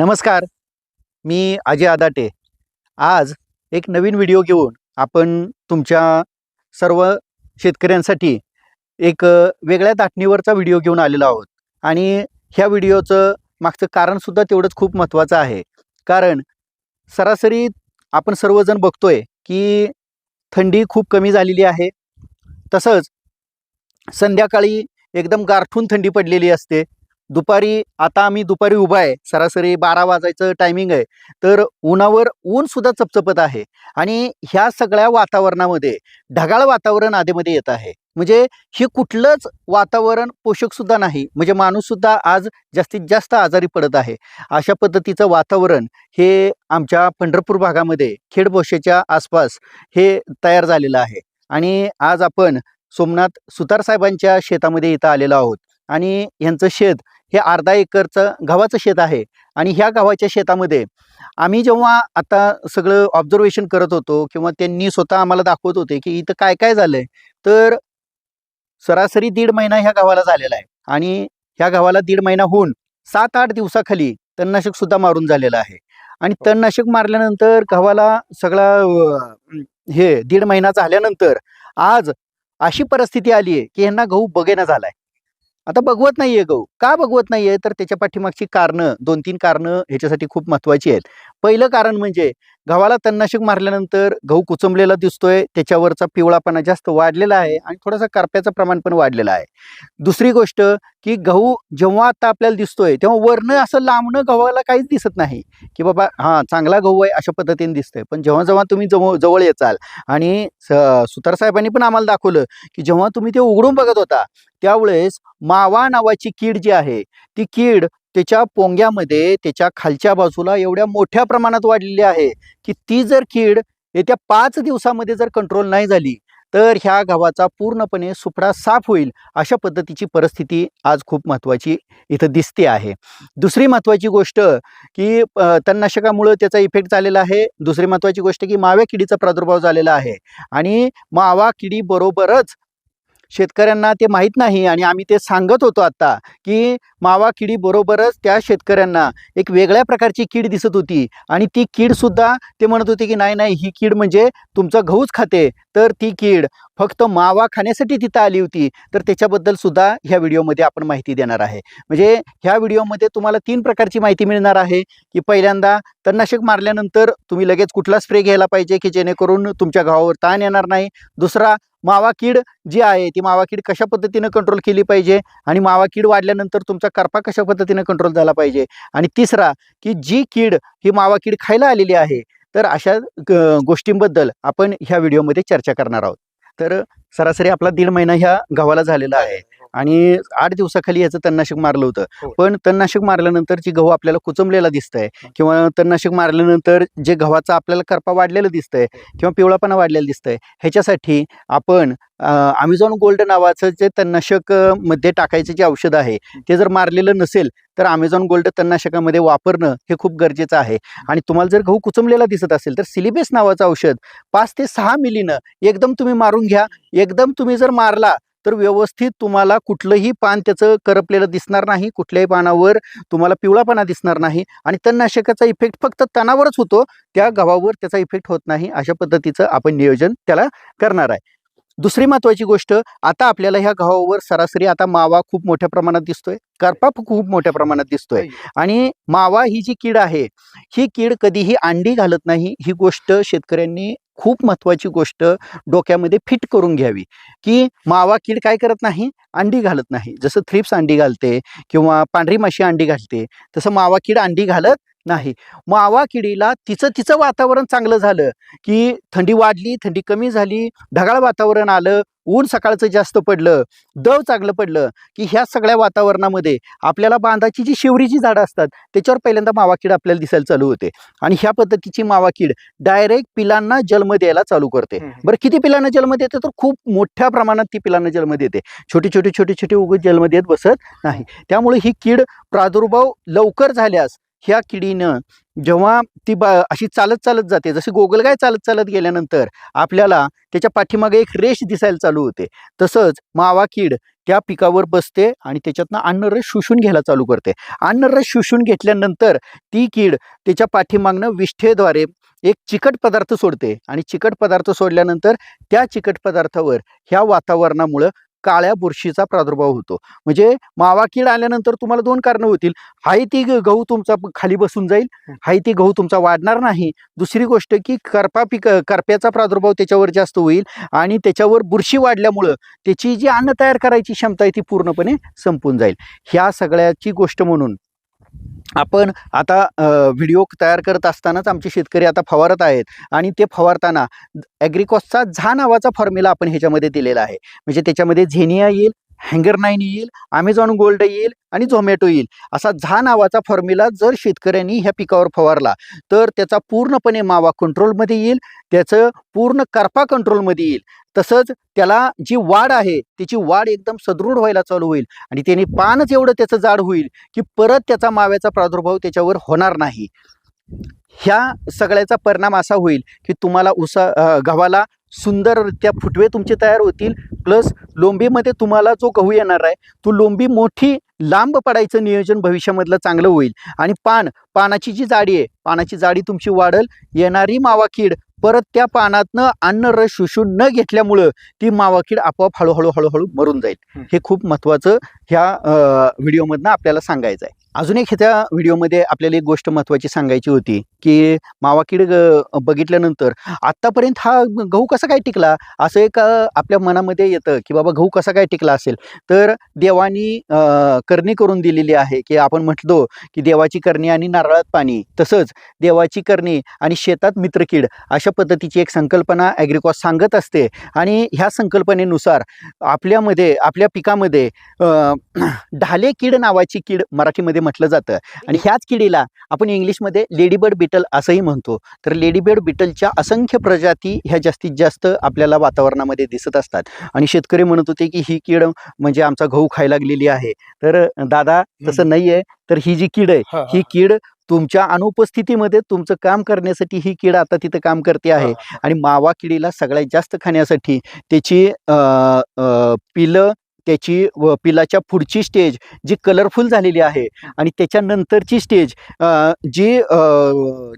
नमस्कार. मी अजय आदाटे. आज एक नवीन व्हिडिओ घेऊन आपण तुमच्या सर्व शेतकऱ्यांसाठी एक वेगळ्या दाटणीवरचा व्हिडिओ घेऊन आलेलो आहोत. आणि ह्या व्हिडिओचं मागचं कारणसुद्धा तेवढंच खूप महत्त्वाचं आहे. कारण सरासरी आपण सर्वजण बघतोय की थंडी खूप कमी झालेली आहे. तसंच संध्याकाळी एकदम गारठून थंडी पडलेली असते. दुपारी आता आम्ही दुपारी उभा आहे. सरासरी बारा वाजायचं टायमिंग आहे. तर उन्हावर ऊन सुद्धा चपचपत आहे. आणि ह्या सगळ्या वातावरणामध्ये ढगाळ वातावरण आधीमध्ये येत आहे. म्हणजे हे कुठलंच वातावरण पोषक सुद्धा नाही. म्हणजे माणूस सुद्धा आज जास्तीत जास्त आजारी पडत आहे. अशा पद्धतीचं वातावरण हे आमच्या पंढरपूर भागामध्ये खेडभोशेच्या आसपास हे तयार झालेलं आहे. आणि आज आपण सोमनाथ सुतार साहेबांच्या शेतामध्ये इथं आलेलो आहोत. आणि यांचं शेत हे अर्धा एकरचं गव्हाचं शेत आहे. आणि ह्या गव्हाच्या शेतामध्ये आम्ही जेव्हा आता सगळं ऑब्झर्वेशन करत होतो किंवा त्यांनी स्वतः आम्हाला दाखवत होते की इथं काय काय झालंय तर सरासरी दीड महिना ह्या गावाला झालेला आहे. आणि ह्या गावाला दीड महिना होऊन सात आठ दिवसाखाली तणनाशक सुद्धा मारून झालेलं आहे. आणि तणनाशक मारल्यानंतर गव्हाला सगळा हे दीड महिना झाल्यानंतर आज अशी परिस्थिती आली आहे की यांना गहू बघेना झालाय. आता बघवत नाहीये गहू. का बघवत नाहीये? तर त्याच्या पाठीमागची कारणं दोन तीन कारणं ह्याच्यासाठी खूप महत्वाची आहेत. पहिलं कारण म्हणजे गव्हाला तणनाशक मारल्यानंतर गहू कुचंबलेला दिसतोय त्याच्यावरचा पिवळापणा जास्त वाढलेला आहे आणि थोडासा करप्याचं प्रमाण पण वाढलेलं आहे. दुसरी गोष्ट की गहू जेव्हा आता आपल्याला दिसतोय तेव्हा वरनं असं लांबणं गव्हाला काहीच दिसत नाही की बाबा हां चांगला गहू आहे अशा पद्धतीने दिसतंय. पण जेव्हा जेव्हा तुम्ही जवळ जवळ येचाल आणि स- सुतार साहेबांनी पण आम्हाला दाखवलं की जेव्हा तुम्ही ते उघडून बघत होता त्यावेळेस मावा नावाची कीड जी आहे ती कीड त्याच्या पोंग्यामध्ये त्याच्या खालच्या बाजूला एवढ्या मोठ्या प्रमाणात वाढलेली आहे की ती जर कीड येत्या पाच दिवसामध्ये जर कंट्रोल नाही झाली तर ह्या गव्हाचा पूर्णपणे सुपडा साफ होईल अशा पद्धतीची परिस्थिती आज खूप महत्त्वाची इथं दिसते आहे. दुसरी महत्त्वाची गोष्ट की तणनाशकामुळं त्याचा इफेक्ट झालेला आहे. दुसरी महत्त्वाची गोष्ट की माव्या किडीचा प्रादुर्भाव झालेला आहे. आणि मावा किडीबरोबरच शेतकऱ्यांना ते माहीत नाही आणि आम्ही ते सांगत होतो आत्ता की मावा किडीबरोबरच त्या शेतकऱ्यांना एक वेगळ्या प्रकारची कीड दिसत होती. आणि ती कीडसुद्धा ते म्हणत होते की नाही नाही ही कीड म्हणजे तुमचा गहूच खाते. तर ती कीड फक्त मावा खाण्यासाठी तिथं आली होती. तर त्याच्याबद्दल सुद्धा ह्या व्हिडिओमध्ये आपण माहिती देणार आहे. म्हणजे ह्या व्हिडिओमध्ये तुम्हाला तीन प्रकारची माहिती मिळणार आहे की पहिल्यांदा तणनाशक मारल्यानंतर तुम्ही लगेच कुठला स्प्रे घ्यायला पाहिजे की जेणेकरून तुमच्या गव्हावर ताण येणार नाही. दुसरा मावा कीड जी आहे ती मावा कीड कशा पद्धतीनं कंट्रोल केली पाहिजे? आणि मावा कीड वाढल्यानंतर तुमचा करपा कशा पद्धतीनं कंट्रोल झाला पाहिजे? आणि तिसरा की जी कीड ही मावा कीड खायला आलेली आहे तर अशा गोष्टींबद्दल आपण ह्या व्हिडिओमध्ये चर्चा करणार आहोत. तर सरासरी आपला दीड महिना ह्या गव्हाला झालेला आहे. आणि आठ दिवसाखाली याचं तणनाशक मारलं होतं. हो. पण तणनाशक मारल्यानंतर जी गहू आपल्याला कुचंबलेला दिसतंय किंवा तणनाशक मारल्यानंतर जे गव्हाचा आपल्याला करपा वाढलेलं दिसतंय किंवा पिवळापणा वाढलेला दिसतंय ह्याच्यासाठी आपण अमेझॉन गोल्ड नावाचं जे तणनाशकमध्ये टाकायचं जे औषध आहे ते जर मारलेलं नसेल तर अमेझॉन गोल्ड तणनाशकामध्ये वापरणं हे खूप गरजेचं आहे. आणि तुम्हाला जर गहू कुचंबलेला दिसत असेल तर सिलिबेस नावाचं औषध पाच ते सहा मिलीनं एकदम तुम्ही मारून घ्या. एकदम तुम्ही जर मारला तर व्यवस्थित तुम्हाला कुठलंही पान त्याचं करपलेलं दिसणार नाही कुठल्याही पानावर तुम्हाला पिवळापणा दिसणार नाही आणि तणनाशकाचा इफेक्ट फक्त तणावरच होतो. त्या गव्हावर त्याचा इफेक्ट होत नाही. अशा पद्धतीचं आपण नियोजन त्याला करणार आहे. दुसरी महत्वाची गोष्ट आता आपल्याला ह्या गव्हावर सरासरी आता मावा खूप मोठ्या प्रमाणात दिसतोय. करपा खूप मोठ्या प्रमाणात दिसतोय. आणि मावा ही जी कीड आहे ही कीड कधीही अंडी घालत नाही. ही गोष्ट शेतकऱ्यांनी खूप महत्वाची गोष्ट डोक्यामध्ये फिट करून घ्यावी. की मावा कीड काय करत नाही? अंडी घालत नाही. जसं थ्रिप्स अंडी घालते किंवा पांढरी माशी अंडी घालते तसं मावा कीड अंडी घालत नाही. मावा किडीला तिचं तिचं वातावरण चांगलं झालं की थंडी वाढली थंडी कमी झाली ढगाळ वातावरण आलं ऊन सकाळचं जास्त पडलं दव चांगलं पडलं की ह्या सगळ्या वातावरणामध्ये आपल्याला बांधाची जी शिवरीची झाडं असतात त्याच्यावर पहिल्यांदा मावा कीड आपल्याला दिसायला चालू होते. आणि ह्या पद्धतीची मावा कीड डायरेक्ट पिलांना जन्म द्यायला चालू करते. बरं किती पिलांना जन्म देते? तर खूप मोठ्या प्रमाणात ती पिलांना जन्म देते. छोटी छोटी छोटी छोटी उगत जन्म देत बसत नाही. त्यामुळे ही कीड प्रादुर्भाव लवकर झाल्यास ह्या किडीनं जेव्हा ती बा अशी चालत चालत जाते जशी गोगलगाय चालत चालत गेल्यानंतर आपल्याला त्याच्या पाठीमागे एक रेष दिसायला चालू होते. तसंच मावा कीड त्या पिकावर बसते आणि त्याच्यातनं अन्नरस शोषून घ्यायला चालू करते. अन्नरस शोषून घेतल्यानंतर ती कीड त्याच्या पाठीमागनं विष्ठेद्वारे एक चिकट पदार्थ सोडते. आणि चिकट पदार्थ सोडल्यानंतर त्या चिकट पदार्थावर ह्या वातावरणामुळं काळ्या बुरशीचा प्रादुर्भाव होतो. म्हणजे मावा कीड आल्यानंतर तुम्हाला दोन कारणं होतील. हाही ती गहू तुमचा खाली बसून जाईल. हाही ती गहू तुमचा वाढणार नाही. दुसरी गोष्ट की करपा पिक करप्याचा प्रादुर्भाव त्याच्यावर जास्त होईल आणि त्याच्यावर बुरशी वाढल्यामुळं त्याची जी अन्न तयार करायची क्षमता आहे ती पूर्णपणे संपून जाईल. ह्या सगळ्याची गोष्ट म्हणून आपण आता व्हिडिओ तयार करत असतानाच आमचे शेतकरी आता फवारत आहेत आणि ते फवारताना ॲग्रिकॉसचा झा नावाचा फॉर्म्युला आपण ह्याच्यामध्ये दिलेला आहे. म्हणजे त्याच्यामध्ये झेनिया येईल हँगर नाईन येईल अमेझॉन गोल्ड येईल आणि झोमॅटो येईल. असा झा नावाचा फॉर्म्युला जर शेतकऱ्यांनी ह्या पिकावर फवारला तर त्याचा पूर्णपणे मावा कंट्रोलमध्ये येईल त्याचं पूर्ण करपा कंट्रोलमध्ये येईल. तसंच त्याला जी वाढ आहे त्याची वाढ एकदम सदृढ व्हायला चालू होईल आणि त्याने पानच एवढं त्याचं जाड होईल की परत त्याचा माव्याचा प्रादुर्भाव त्याच्यावर होणार नाही. ह्या सगळ्याचा परिणाम असा होईल की तुम्हाला उसा गव्हाला सुंदररित्या फुटवे तुमचे तयार होतील. प्लस लोंबीमध्ये तुम्हाला जो गहू येणार आहे तो लोंबी मोठी लांब पडायचं नियोजन भविष्यामधलं चांगलं होईल. आणि पान पानाची जी जाडी आहे पानाची जाडी तुमची वाढल. येणारी मावा कीड परत त्या पानातनं अन्न रस शोषून न घेतल्यामुळं ती मावा कीड आपोआप हळूहळू हळूहळू मरून जाईल. हं. खूप महत्त्वाचं ह्या व्हिडिओमधनं आपल्याला सांगायचं आहे. अजून एक ह्या व्हिडिओमध्ये आपल्याला एक गोष्ट महत्त्वाची सांगायची होती की मावाकीड ग- बघितल्यानंतर आत्तापर्यंत हा गहू कसा काय टिकला? असं एक आपल्या मनामध्ये येतं की बाबा गहू कसा काय टिकला असेल? तर देवानी करणी करून दिलेली आहे की आपण म्हटलो की देवाची करणी आणि नारळात पाणी तसंच देवाची करणी आणि शेतात मित्रकीड अशा पद्धतीची एक संकल्पना ॲग्रिकॉस सांगत असते. आणि ह्या संकल्पनेनुसार आपल्यामध्ये आपल्या पिकामध्ये ढाले कीड नावाची कीड मराठीमध्ये म्हटलं जातं. आणि ह्याच किडीला आपण इंग्लिशमध्ये लेडीबर्ड बिटल असंही म्हणतो. तर लेडीबर्ड बिटलच्या असंख्य प्रजाती ह्या जास्तीत जास्त आपल्याला वातावरणामध्ये दिसत असतात. आणि शेतकरी म्हणत होते की ही कीड म्हणजे आमचा गहू खायला लागलेली आहे. तर दादा तसं नाही आहे तर ही जी कीड आहे हा, कीड तुमच्या अनुपस्थितीमध्ये तुमचं काम करण्यासाठी ही कीड आता तिथं काम करते आहे. आणि मावा किडीला सगळ्यात जास्त खाण्यासाठी त्याची पिलं त्याची व पिलाच्या पुढची स्टेज जी कलरफुल झालेली आहे आणि त्याच्यानंतरची स्टेज जी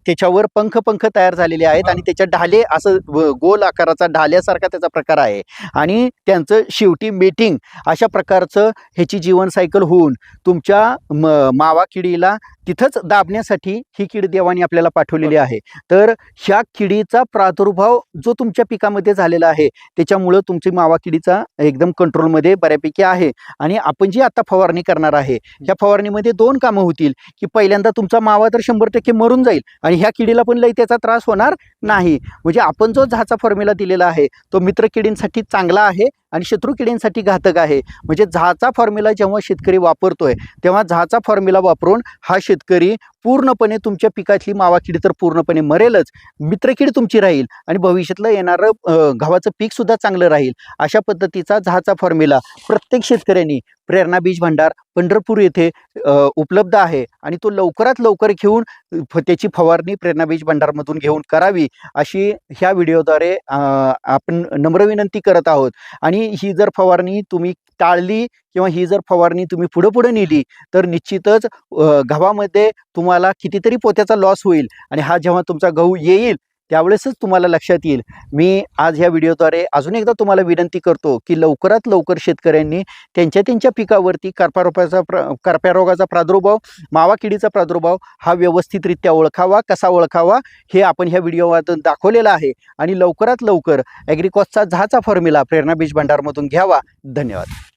त्याच्यावर पंख पंख तयार झालेले आहेत आणि त्याच्या ढाले असं गोल आकाराचा ढाल्यासारखा त्याचा प्रकार आहे. आणि त्यांचं शेवटी मेटिंग अशा प्रकारचं ह्याची जीवन सायकल होऊन तुमच्या म- मावा किडीला तिथंच दाबण्यासाठी ही कीड देवानी आपल्याला पाठवलेली आहे. तर ह्या किडीचा प्रादुर्भाव जो तुमच्या पिकामध्ये झालेला आहे त्याच्यामुळं तुमची मावा किडीचा एकदम कंट्रोलमध्ये बऱ्यापैकी आहे. आणि आपण जी आता फवारणी करणार आहे ह्या फवारणीमध्ये दोन कामं होतील की पहिल्यांदा तुमचा मावा तर शंभर टक्के मरून जाईल आणि ह्या किडीला पण लई त्याचा त्रास होणार नाही. म्हणजे आपण जो झाचा फॉर्म्युला दिलेला आहे तो मित्र किडींसाठी चांगला आहे आणि शत्रू किडींसाठी घातक आहे. म्हणजे झाचा फॉर्म्युला जेव्हा शेतकरी वापरतोय तेव्हा झाचा फॉर्म्युला वापरून हा शेतकरी पूर्णपणे तुमच्या पिकातली मावाकिडी तर पूर्णपणे मरेलच. मित्रकीड तुमची राहील आणि भविष्यातलं येणारं गव्हाचं पीकसुद्धा चांगलं राहील. अशा पद्धतीचा झाचा फॉर्म्युला प्रत्येक शेतकऱ्यांनी प्रेरणा बीज भांडार पंढरपूर येथे उपलब्ध आहे. आणि तो लवकरात लवकर घेऊन फ- त्याची फवारणी प्रेरणा बीज भांडारमधून घेऊन करावी अशी ह्या व्हिडिओद्वारे आपण नम्र विनंती करत आहोत. आणि ही जर फवारणी तुम्ही टाळली किंवा ही जर फवारणी तुम्ही पुढे पुढे नेली तर निश्चितच गव्हामध्ये तुम्हाला कितीतरी पोत्याचा लॉस होईल. आणि हा जेव्हा तुमचा गहू येईल त्यावेळेसच तुम्हाला लक्षात येईल. मी आज ह्या व्हिडिओद्वारे अजून एकदा तुम्हाला विनंती करतो की लवकरात लवकर शेतकऱ्यांनी त्यांच्या त्यांच्या पिकावरती करपारोपाचा प्र कर्प्यारोगाचा प्रादुर्भाव मावा किडीचा प्रादुर्भाव हा व्यवस्थितरित्या ओळखावा कसा ओळखावा हे आपण ह्या व्हिडिओमधून दाखवलेलं आहे आणि लवकरात लवकर ॲग्रिकॉसचा झहाचा फॉर्म्युला प्रेरणा बीज भंडारमधून घ्यावा. धन्यवाद.